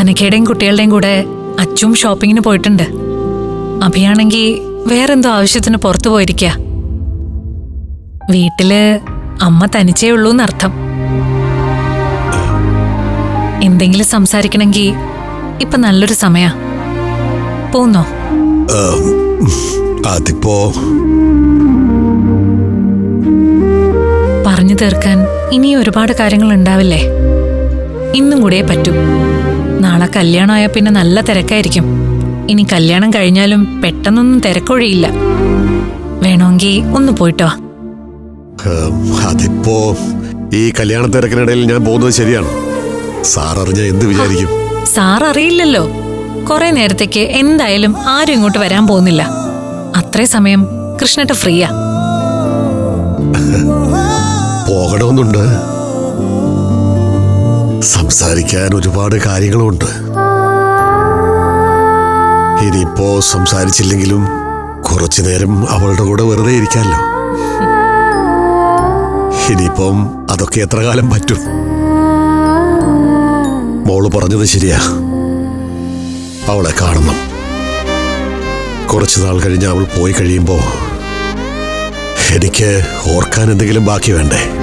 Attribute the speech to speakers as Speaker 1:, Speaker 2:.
Speaker 1: അനക്കയുടെയും കുട്ടികളുടെയും കൂടെ അച്ചും ഷോപ്പിങ്ങിന് പോയിട്ടുണ്ട്. അഭിയാണെങ്കിൽ വേറെന്തോ ആവശ്യത്തിന് പുറത്തു പോയിരിക്ക. വീട്ടിൽ അമ്മ തനിച്ചേ ഉള്ളൂ എന്നർത്ഥം എന്തെങ്കിലും സംസാരിക്കണമെങ്കിൽ ഇപ്പൊ നല്ലൊരു സമയാ. പോന്നോ?
Speaker 2: അതിപ്പോ
Speaker 1: പറഞ്ഞു തീർക്കാൻ ഇനി ഒരുപാട് കാര്യങ്ങൾ ഉണ്ടാവില്ലേ ഇന്നും കൂടെ പറ്റൂ. കല്യാണമായ പിന്നെ നല്ല തിരക്കായിരിക്കും. ഇനി കല്യാണം കഴിഞ്ഞാലും പെട്ടെന്നൊന്നും തിരക്കൊഴിയില്ല. വേണമെങ്കിൽ ഒന്ന് പോയിട്ടോ.
Speaker 2: അതിപ്പോ ഈ കല്യാണ തിരക്കിനിടയിൽ ഞാൻ പോകുന്നത് ശരിയാണ്. സാർ അറിഞ്ഞ എന്ത് വിചാരിക്കും?
Speaker 1: സാർ അറിയില്ലല്ലോ. കുറെ നേരത്തേക്ക് എന്തായാലും ആരും ഇങ്ങോട്ട് വരാൻ പോകുന്നില്ല. അത്രേ സമയം കൃഷ്ണട്ട് ഫ്രീയാ.
Speaker 2: പോകണമെന്നുണ്ട്. സംസാരിക്കാൻ ഒരുപാട് കാര്യങ്ങളുണ്ട്. ഇനിയിപ്പോ സംസാരിച്ചില്ലെങ്കിലും കുറച്ചു നേരം അവളുടെ കൂടെ വെറുതെ ഇരിക്കാമല്ലോ ഇനിയിപ്പം അതൊക്കെ എത്ര കാലം പറ്റും? മോൾ പറഞ്ഞത് ശരിയാ. അവളെ കാണണം. കുറച്ചു നാൾ കഴിഞ്ഞ് അവൾ പോയി കഴിയുമ്പോ എനിക്ക് ഓർക്കാൻ എന്തെങ്കിലും ബാക്കി വേണ്ടേ?